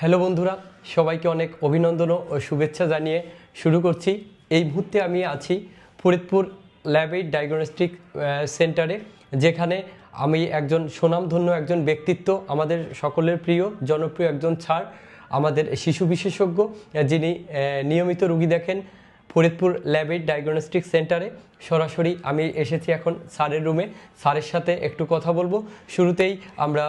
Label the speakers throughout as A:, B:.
A: Hello বন্ধুরা, সবাইকে অনেক অভিনন্দন ও শুভেচ্ছা জানিয়ে শুরু করছি। এই মুহূর্তে আমি আছি ফরিদপুর ল্যাবের ডায়াগনস্টিক সেন্টারে, যেখানে আমি একজন সুনামধন্য একজন ব্যক্তিত্ব, আমাদের সকলের প্রিয়, জনপ্রিয় একজন ছাড়, আমাদের শিশু বিশেষজ্ঞ, যিনি নিয়মিত রুগী দেখেন। ফরিদপুর ল্যাবেট ডায়াগনস্টিক সেন্টারে সরাসরি আমি এসেছি এখন স্যারের রুমে স্যারের সাথে একটু কথা বলব। শুরুতেই আমরা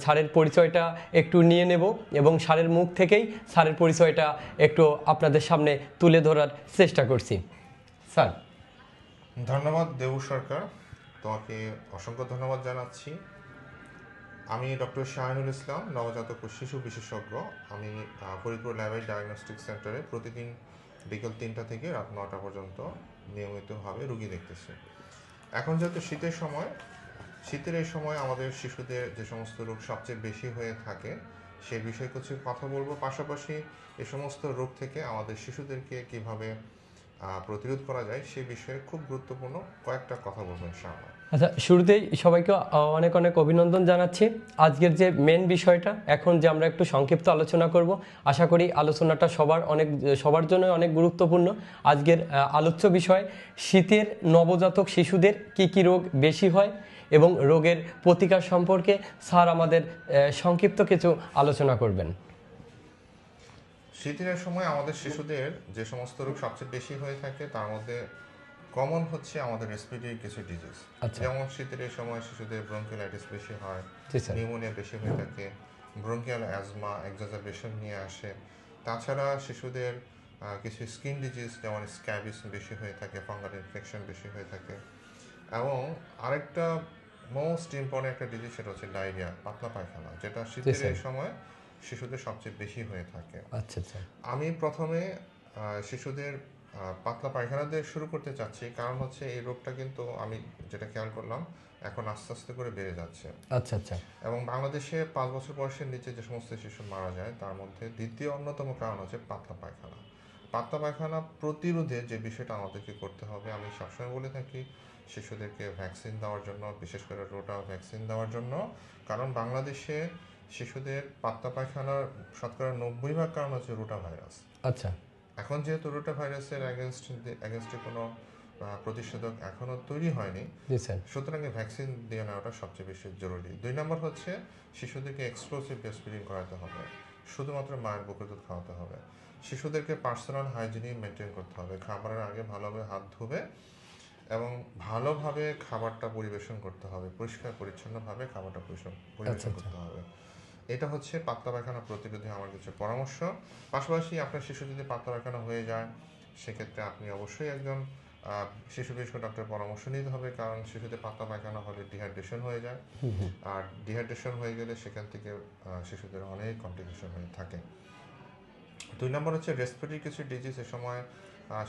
A: স্যারের পরিচয়টা একটু নিয়ে নেব এবং স্যারের মুখ থেকেই স্যারের পরিচয়টা একটু আপনাদের সামনে তুলে ধরার চেষ্টা করছি। স্যার।
B: ধন্যবাদ দেবু সরকার। তোমাকে অসংখ্য ধন্যবাদ জানাচ্ছি। আমি ডক্টর শাহিনুল ইসলাম, নবজাতক শিশু বিশেষজ্ঞ। আমি ফরিদপুর ল্যাবের ডায়াগনস্টিক সেন্টারে প্রতিদিন বিকেল তিনটা থেকে রাত নটা পর্যন্ত নিয়মিতভাবে রুগী দেখতেছে। এখন যেহেতু শীতের সময়, শীতের এই সময় আমাদের শিশুদের যে সমস্ত রোগ সবচেয়ে বেশি হয়ে থাকে, সে বিষয়ে কিছু কথা বলব। পাশাপাশি এ সমস্ত রোগ থেকে আমাদের শিশুদেরকে কীভাবে প্রতিরোধ করা যায়, সে বিষয়ে খুব গুরুত্বপূর্ণ কয়েকটা কথা বলব ইনশাআল্লাহ
A: আচ্ছা শুরুতেই সবাইকে অনেক অনেক অভিনন্দন জানাচ্ছি। আজকের যে মেন বিষয়টা, এখন যে আমরা একটু সংক্ষিপ্ত আলোচনা করব, আশা করি আলোচনাটা সবার অনেক, সবার জন্য অনেক গুরুত্বপূর্ণ। আজকের আলোচ্য বিষয়, শীতের নবজাতক শিশুদের কি কি রোগ বেশি হয় এবং রোগের প্রতিকার সম্পর্কে স্যার আমাদের সংক্ষিপ্ত কিছু আলোচনা করবেন।
B: শীতের সময় আমাদের শিশুদের যে সমস্ত রোগ সবচেয়ে বেশি হয়ে থাকে তার মধ্যে কমন হচ্ছে আমাদের রেসপিরেটরি কিছু ডিজিজ
A: আচ্ছা।
B: যেমন শীতের সময় শিশুদের ব্রঙ্কিলাইটিস বেশি হয় নিউমোনিয়া বেশি হয়ে থাকে ব্রঙ্কিয়াল অ্যাজমা এক্সাজারবেশন নিয়ে আসে। তাছাড়া শিশুদের কিছু স্কিন ডিজিজ যেমন স্ক্যাবিস বেশি হয়ে থাকে ফাঙ্গাল ইনফেকশন বেশি হয়ে থাকে। এবং আরেকটা মোস্ট ইম্পর্টেন্ট একটা ডিজিজ সেটা হচ্ছে ডায়রিয়া পাতলা পায়খানা যেটা শীতের সময় শিশুদের সবচেয়ে বেশি হয়ে থাকে।
A: আচ্ছা আচ্ছা।
B: আমি প্রথমে শিশুদের পাতলা পায়খানা দিয়ে শুরু করতে চাচ্ছি। কারণ হচ্ছে এই রোগটা কিন্তু আমি যেটা খেয়াল করলাম এখন আস্তে আস্তে করে বেড়ে যাচ্ছে।
A: আচ্ছা আচ্ছা।
B: এবং বাংলাদেশে পাঁচ বছর বয়সের নিচে যে সমস্ত শিশু মারা যায় তার মধ্যে দ্বিতীয় অন্যতম কারণ হচ্ছে পাতলা পায়খানা। পাতলা পায়খানা প্রতিরোধে যে বিষয়টা আমাদেরকে করতে হবে আমি সবসময় বলে থাকি শিশুদেরকে ভ্যাকসিন দেওয়ার জন্য বিশেষ করে রোটা ভ্যাকসিন দেওয়ার জন্য। কারণ বাংলাদেশে শিশুদের পাতলা পায়খানার শতকরা নব্বই ভাগ কারণ হচ্ছে রোটা ভাইরাস।
A: আচ্ছা।
B: এখন যেহেতু রোটা ভাইরাসের অ্যাগেনস্ট অ্যাগেনস্টে কোনো প্রতিষেধক এখনও তৈরি হয়নি সুতরাং ভ্যাকসিন দিয়ে নেওয়াটা সবচেয়ে বেশি জরুরি। দুই নম্বর হচ্ছে শিশুদেরকে এক্সক্লুসিভ ব্রেস্ট ফিডিং করাতে হবে শুধুমাত্র মায়ের বুকের দুধ খাওয়াতে হবে। শিশুদেরকে পার্সোনাল হাইজিনিক মেনটেন করতে হবে খাবারের আগে ভালোভাবে হাত ধুবে এবং ভালোভাবে খাবারটা পরিবেশন করতে হবে পরিষ্কার পরিচ্ছন্নভাবে খাবারটা পরিবেশন পরিবেশন
A: আচ্ছা।
B: করতে হবে। এটা হচ্ছে পাতলা পায়খানা প্রতিরোধে আমার কিছু পরামর্শ। পাশাপাশি আপনার শিশু যদি পাতলা পায়খানা হয়ে যায় সেক্ষেত্রে আপনি অবশ্যই একজন শিশু বিশেষজ্ঞ ডক্টরের পরামর্শ নিতে হবে কারণ শিশুদের পাতলা পায়খানা হলে ডিহাইড্রেশন হয়ে যায়। আর ডিহাইড্রেশন হয়ে গেলে সেখান থেকে শিশুদের অনেক কমপ্লিকেশন হয়ে থাকে। দুই নম্বর হচ্ছে রেসপিরেটরি কিছু ডিজিজ এ সময়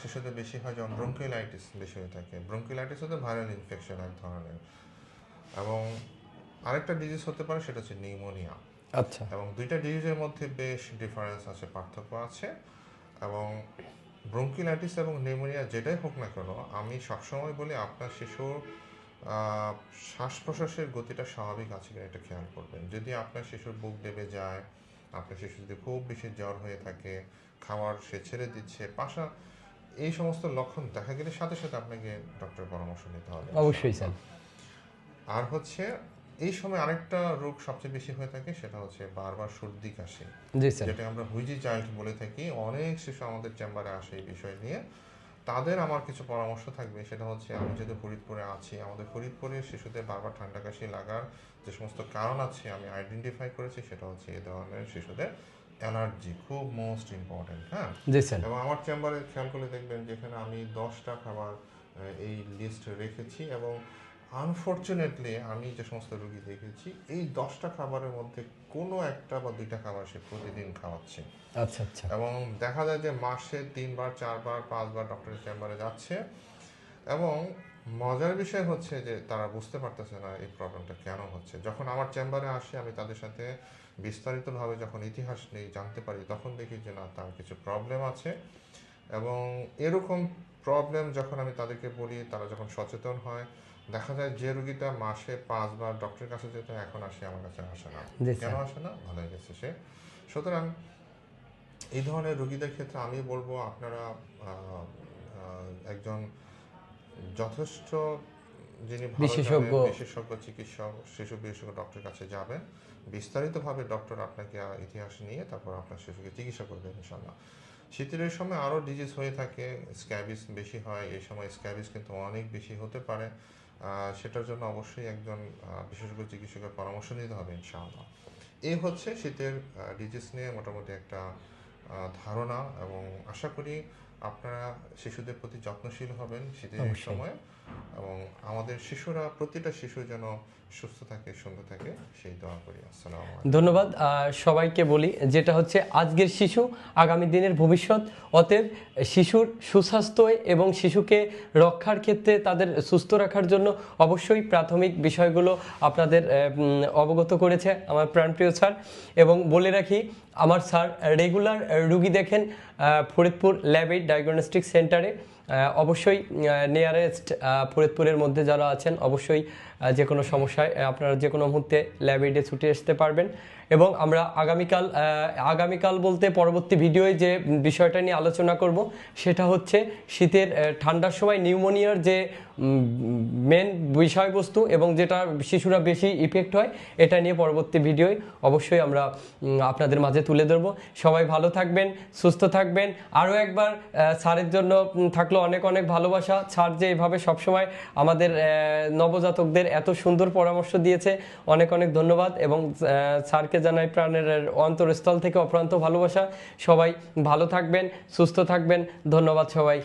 B: শিশুদের বেশি হয় যেমন ব্রঙ্কিলাইটিস বেশি হয়ে থাকে। ব্রঙ্কিলাইটিস হতে ভাইরাল ইনফেকশন এক ধরনের। এবং আরেকটা ডিজিজ হতে পারে সেটা হচ্ছে নিউমোনিয়া
A: আচ্ছা।
B: এবং দুইটা ডিজিজের মধ্যে বেশ ডিফারেন্স আছে পার্থক্য আছে এবং ব্রঙ্কিলাইটিস এবং নিউমোনিয়া যেটাই হোক না কেন আমি সবসময় বলি আপনার শিশুর শ্বাস প্রশ্বাসের গতিটা স্বাভাবিক আছে কিনা এটা খেয়াল করবেন। যদি আপনার শিশুর বুক দেবে যায় আপনার শিশু যদি খুব বেশি জ্বর হয়ে থাকে খাবার সে ছেড়ে দিচ্ছে পাশা এই সমস্ত লক্ষণ দেখা গেলে সাথে সাথে আপনাকে ডক্টরের পরামর্শ নিতে হবে।
A: অবশ্যই স্যার।
B: আর হচ্ছে এই সময় আরেকটা রোগ সবচেয়ে বেশি হয়ে থাকে সেটা হচ্ছে বারবার সর্দি কাশি।
A: জি স্যার।
B: যেটা আমরা হুইজি চাইল্ড বলে থাকি। অনেক শিশু আমাদের চেম্বারে আসে এই বিষয় নিয়ে। তাদের আমার কিছু পরামর্শ থাকবে সেটা হচ্ছে আমি যেহেতু ফরিদপুরে আছি আমাদের ফরিদপুরে শিশুদের বারবার ঠান্ডা কাশি লাগার যে সমস্ত কারণ আছে আমি আইডেন্টিফাই করেছি সেটা হচ্ছে এই ধরনের শিশুদের অ্যালার্জি খুব মোস্ট ইম্পর্টেন্ট হ্যাঁ?
A: জি স্যার।
B: এবং আমার চেম্বারে খেয়াল করে দেখবেন যেখানে আমি দশটা খাবার এই লিস্ট রেখেছি এবং আনফর্চুনেটলি আমি যে সমস্ত রুগী দেখেছি এই দশটা খাবারের মধ্যে কোনো একটা বা দুইটা খাবার সে প্রতিদিন খাওয়াচ্ছে।
A: আচ্ছা আচ্ছা।
B: এবং দেখা যায় যে মাসে তিনবার চারবার পাঁচবার ডক্টরের চেম্বারে যাচ্ছে এবং মজার বিষয় হচ্ছে যে তারা বুঝতে পারতেছে না এই প্রবলেমটা কেন হচ্ছে। যখন আমার চেম্বারে আসে আমি তাদের সাথে বিস্তারিতভাবে যখন ইতিহাস নেই জানতে পারি তখন দেখি যে না তার কিছু প্রবলেম আছে এবং এরকম প্রবলেম যখন আমি তাদেরকে বলি তারা যখন সচেতন হয় দেখা যায় যে রুগীটা মাসে পাঁচবার ডক্টরের কাছে যেত এখন আসে আমার কাছে আসে না। কেন আসে না? ভালো হয়ে গেছে সে। সুতরাং এই ধরনের রোগীদের ক্ষেত্রে আমি বলব আপনারা একজন যথেষ্ট যিনি
A: বিশেষজ্ঞ।
B: বিশেষজ্ঞ চিকিৎসক শিশু বিশেষজ্ঞ ডক্টরের কাছে যাবেন। বিস্তারিতভাবে ডক্টর আপনাকে ইতিহাস নিয়ে তারপর আপনার শিশুকে চিকিৎসা করবেন ইনশাল্লাহ শীতের সময় আরও ডিজিজ হয়ে থাকে স্ক্যাবিস বেশি হয় এই সময় স্ক্যাবিস কিন্তু অনেক বেশি হতে পারে। সেটার জন্য অবশ্যই একজন বিশেষজ্ঞ চিকিৎসকের পরামর্শ নিতে হবে ইনশাআল্লাহ। এই হচ্ছে শীতের ডিজিজ নিয়ে মোটামুটি একটা আহ, ধারণা এবং আশা করি আপনারা শিশুদের প্রতি যত্নশীল হবেন শীতের সময়। এবং আমাদের শিশুরা, প্রতিটা শিশু যেন সুস্থ থাকে, সুন্দর থাকে, সেই দোয়া করি। আসসালামু
A: ধন্যবাদ। সবাইকে বলি, যেটা হচ্ছে আজকের শিশু, আগামী দিনের ভবিষ্যৎ, অতএব শিশুর সুস্বাস্থ্য এবং শিশুকে রক্ষার ক্ষেত্রে তাদের সুস্থ রাখার জন্য অবশ্যই প্রাথমিক বিষয়গুলো আপনাদের অবগত করেছে আমার প্রাণপ্রিয় স্যার। এবং বলে রাখি আমার স্যার রেগুলার রুগী দেখেন ফরিদপুর ল্যাবে ডায়াগনস্টিক সেন্টারে অবশ্যই নিয়ারেস্ট ফরিদপুরের মধ্যে যারা আছেন, অবশ্যই যে কোনো সমস্যায় আপনারা যে কোনো মুহূর্তে ল্যাবেডে ছুটে আসতে পারবেন। এবং আমরা আগামীকাল আগামীকাল বলতে পরবর্তী ভিডিওয়ে যে বিষয়টা নিয়ে আলোচনা করব, সেটা হচ্ছে শীতের ঠান্ডার সময় নিউমোনিয়ার যে মেন বিষয়বস্তু এবং যেটা শিশুরা বেশি ইফেক্ট হয়, এটা নিয়ে পরবর্তী ভিডিওয় অবশ্যই আমরা আপনাদের মাঝে তুলে ধরবো। সবাই ভালো থাকবেন, সুস্থ থাকবেন। আরও একবার স্যারের জন্য থাকল অনেক অনেক ভালোবাসা। স্যার যে এভাবে সবসময় আমাদের নবজাতকদের এত সুন্দর পরামর্শ দিয়েছে। অনেক অনেক ধন্যবাদ এবং স্যারকে জানাই প্রাণের অন্তরস্থল থেকে অপ্রান্ত ভালোবাসা। সবাই ভালো থাকবেন, সুস্থ থাকবেন। ধন্যবাদ সবাই।